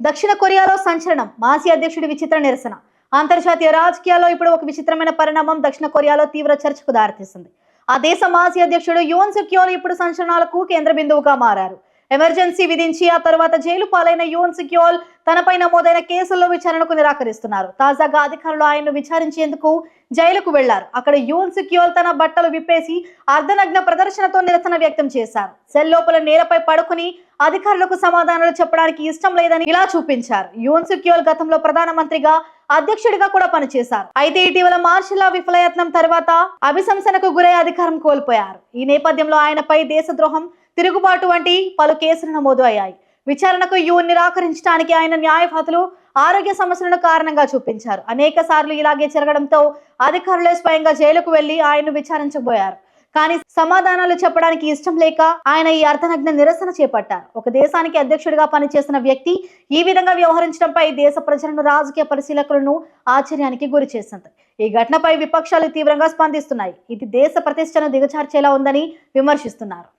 దక్షిణ కొరియాలో సంచలనం మాజీ అధ్యక్షుడి విచిత్ర నిరసన. అంతర్జాతీయ రాజకీయాల్లో ఇప్పుడు ఒక విచిత్రమైన పరిణామం దక్షిణ కొరియాలో తీవ్ర చర్చకు దారితీస్తుంది ఆ దేశ మాజీ అధ్యక్షుడు యోన్ సుక్యోల్ ఇప్పుడు సంచలనాలకు కేంద్ర బిందువుగా మారారు. ఎమర్జెన్సీ విధించి ఆ తర్వాత జైలు పాలైన యువన్ సిక్యోల్ తనపై నమోదైన కేసుల్లో విచారణకు నిరాకరిస్తున్నారు. తాజాగా అధికారులు ఆయన్ను విచారించేందుకు జైలుకు వెళ్ళారు. అక్కడ యువన్ సిక్యోల్ తన బట్టలు విప్పేసి అర్ధనగ్న ప్రదర్శనతో నిరసన వ్యక్తం చేశారు. సెల్ లోపల నేలపై పడుకుని అధికారులకు సమాధానాలు చెప్పడానికి ఇష్టం లేదని ఇలా చూపించారు. యువన్ సుక్యోల్ గతంలో ప్రధానమంత్రిగా అధ్యక్షుడిగా కూడా పనిచేశారు. అయితే ఇటీవల మార్చిల విఫలయత్నం తర్వాత అభిశంసనకు గురై అధికారం కోల్పోయారు. ఈ నేపథ్యంలో ఆయనపై దేశద్రోహం తిరుగుబాటు వంటి పలు కేసులు నమోదు అయ్యాయి. విచారణకు యూన్ నిరాకరించడానికి ఆయన న్యాయవాదులు ఆరోగ్య సమస్యలను కారణంగా చూపించారు. అనేక సార్లు ఇలాగే జరగడంతో అధికారులే స్వయంగా జైలుకు వెళ్ళి ఆయన్ను విచారించబోయారు. కానీ సమాధానాలు చెప్పడానికి ఇష్టం లేక ఆయన ఈ అర్ధనగ్న నిరసన చేపట్టారు. ఒక దేశానికి అధ్యక్షుడిగా పనిచేసిన వ్యక్తి ఈ విధంగా వ్యవహరించడంపై దేశ ప్రజలను రాజకీయ పరిశీలకులను ఆశ్చర్యానికి గురి చేసింది. ఈ ఘటనపై విపక్షాలు తీవ్రంగా స్పందిస్తున్నాయి. ఇది దేశ ప్రతిష్టను దిగజార్చేలా ఉందని విమర్శిస్తున్నారు.